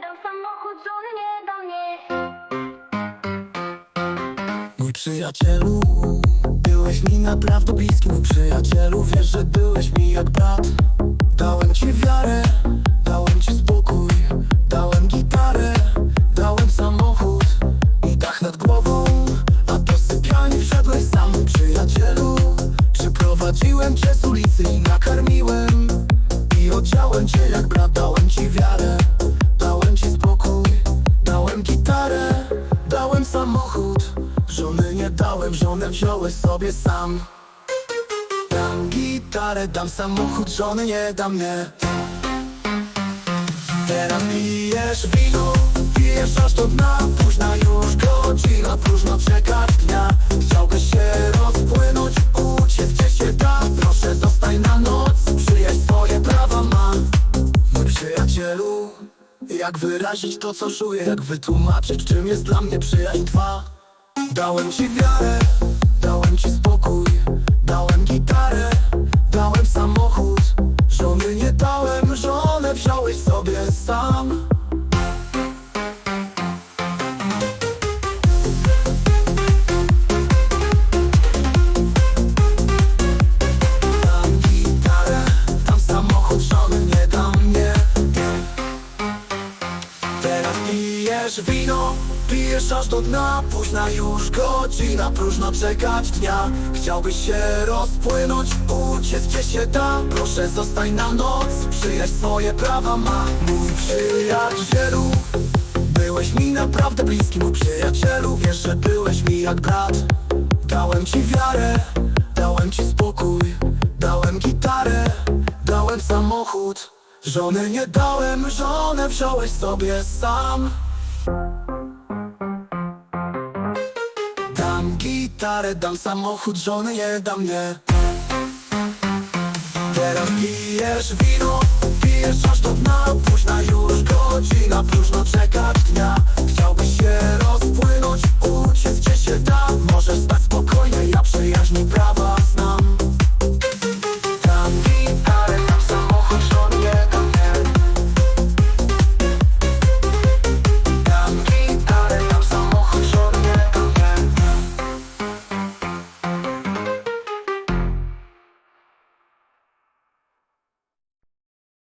dam samochód, żony nie. Mój przyjacielu, byłeś mi naprawdę bliski. Mój przyjacielu, wiesz, że byłeś mi jak brat. Dałem ci wiarę, dałem ci spokój. Dałem gitarę, dałem samochód. I dach nad głową A do sypialni wszedłeś sam. Mój przyjacielu, przyprowadziłem cię z ulicy i nakarmiłem. I odziałem cię jak brat, dałem ci wiarę nie dałem, żonę wziąłeś sobie sam. Dam gitarę, dam samochód, żony nie dam mnie Teraz pijesz wino, pijesz aż do dna. Późna już godzina, próżno czeka dnia. Chciałbyś się rozpłynąć, uciec gdzie się da. Proszę zostań na noc, przyjaźń swoje prawa ma. Mój przyjacielu, jak wyrazić to co czuję? Jak wytłumaczyć czym jest dla mnie przyjaźń twa Dałem ci wiarę, dałem ci spokój Dałem gitarę, dałem samochód Żony nie dałem, żonę wziąłeś sobie sam. Teraz pijesz wino, pijesz aż do dna Późna już godzina, próżno czekać dnia. Chciałbyś się rozpłynąć, uciec gdzie się da. Proszę zostań na noc, przyjaźń swoje prawa ma. Mój przyjacielu, byłeś mi naprawdę bliski. Mój przyjacielu, wiesz, że byłeś mi jak brat. Dałem ci wiarę, dałem ci spokój. Dałem gitarę, dałem samochód. Żony nie dałem, żonę wziąłeś sobie sam dam samochód, żony nie dam mnie. Teraz pijesz wino, pijesz aż do dna Późna już godzina, próżno czekać dnia